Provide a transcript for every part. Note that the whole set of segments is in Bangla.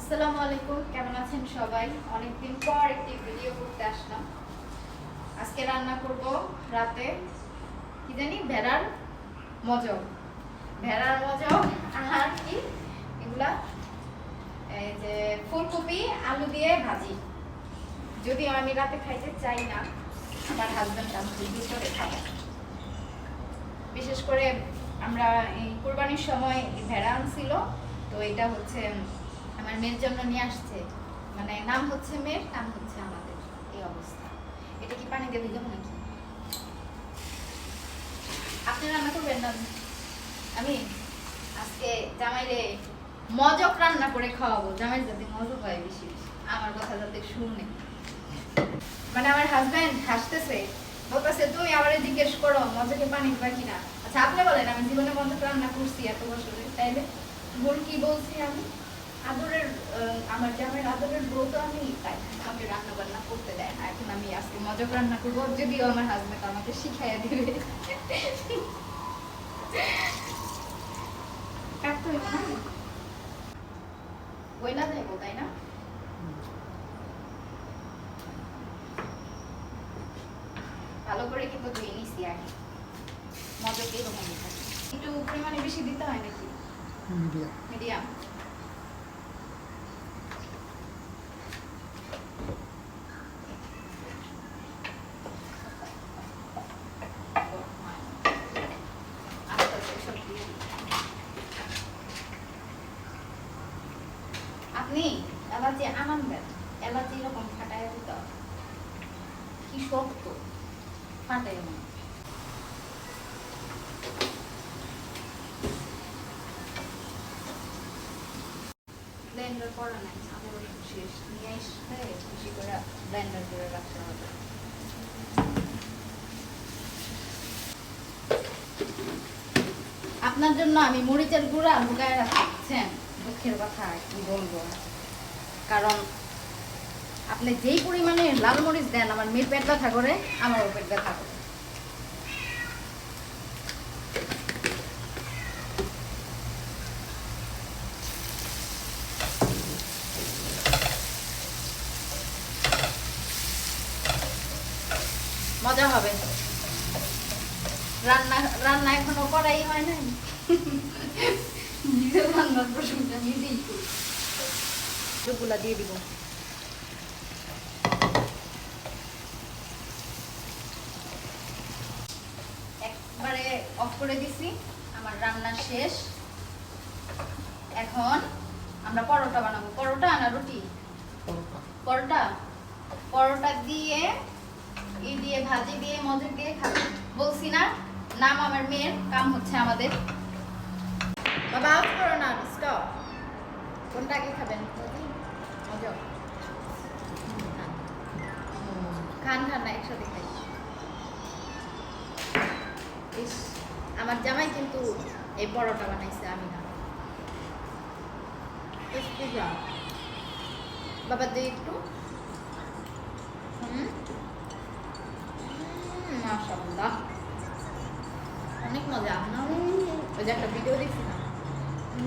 আসসালামু আলাইকুম, কেমন আছেন সবাই? অনেকদিন পর একটি ভিডিও করতে আসলাম। আজকে রান্না করব রাতে, কি জানি, ভেড়ার মজক ভেড়ার মজক আর কি? এগুলা, এই যে ফুলকপি, আলু দিয়ে ভাজি। যদিও আমি রাতে খাইতে চাই না, আমার হাজব্যান্ড আমাকে দুপুরে খায় বিশেষ করে আমরা এই কোরবানির সময় ভেড়া আনছিল, তো এটা হচ্ছে আমার মেয়ের জন্য নিয়ে আসছে। মানে নাম হচ্ছে মেয়ের, নাম হচ্ছে আমাদের। এই অবস্থা। এটা কি পানি দিয়ে দিলাম নাকি? আপনি রান্না করবেন না? আমি আজকে জামাইরে মজক রান্না করে খাওয়াবো। জামাই যাতে মজক হয় বেশি আমার কথা যাতে শুনে। মানে আমার হাজবেন্ড হাসতেছে, বলতেছে তুমি আবার জিজ্ঞেস করো, মজাকে পানি দিবা কিনা? আচ্ছা আপনি বলেন, আমি জীবনে মজক রান্না করছি এত বছরে তাইলে ভুল কি বলছি আমি? আমার জামাইয়ের আদরের বউ তো আমি তাই আমাকে রান্না বান্না করতে দেয় না। এখন আমি আজকে মজক রান্না করব যদিও আমার হাজবেন্ড আমাকে শিখাইয়া দিবে। কাটতে হইব না? বইলা যাইবো তাই না? ভালো করে কিন্তু ধুয়ে নিছি আগে। মজা এরকম থাকে? একটু পরিমাণে বেশি দিতে হয় নাকি? মিডিয়া মিডিয়াম আপনি এলাচি আনানবেন এলাচি এরকম ফাটাই দিতে কি শক্ত ফাটাই ব্লেন্ডার করে রাখতে হবে। আপনার জন্য আমি মরিচের গুঁড়া লুকায় রাখছেন দুঃখের কথা কি বলব। কারণ আপনি যেই পরিমাণে লাল মরিচ দেন, আমার মেয়ের পেট ব্যথা করে, আমারও পেট ব্যথা করে। মজা হবে। রান্না রান্না এখনও করাই হয় নাই। নিজের রান্নার নিজেই করি। এগুলা দিয়ে দিব। একবারে অফ করে দিছি আমার রান্না শেষ। এখন আমরা পরোটা বানাবো। পরোটা না রুটি? পরোটা? পরোটা দিয়ে ই দিয়ে ভাজি দিয়ে মজুর দিয়ে খাব। বলছি না নাম আমার মেয়ের কাম হচ্ছে আমাদের। বাবা আউট করো না স্টপ কোনটা আগে খাবেন? খান খান না, একসাথে খাই। ইস, আমার জামাই কিন্তু এই পরোটা বানাইছে, আমি না। বাবা দিই একটু। হুম? মাশাআল্লাহ। অনেক মজা। না ওই যে একটা ভিডিও দেখছি না হুম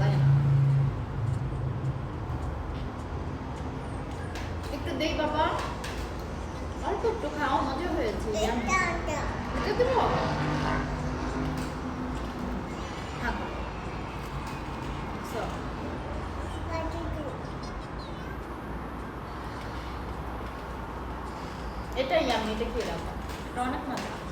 লাগে না একটু বাবা একটু খাও মজা হয়েছে এটা এটাই আমি খেয়ে রাখব এটা অনেক মজা।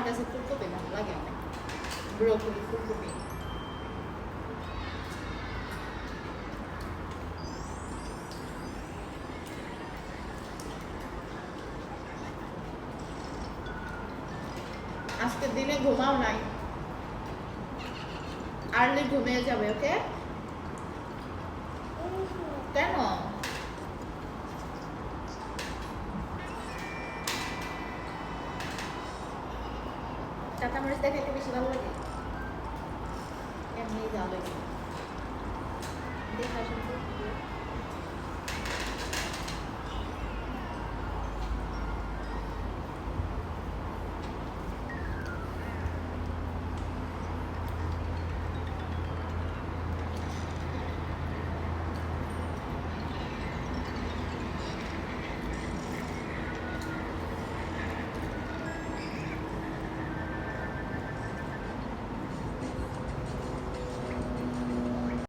কাছে ফুলকপি ভালো লাগে অনেক ব্রোকলি ফুলকপি আজকে দিনে ঘুমাও নাই আর্লি ঘুমিয়ে যাবে ওকে কেন কাঁচা মরিচ দেখাইতে বেশি ভালো লাগে। এমনি ভালো দেখা শুনতে।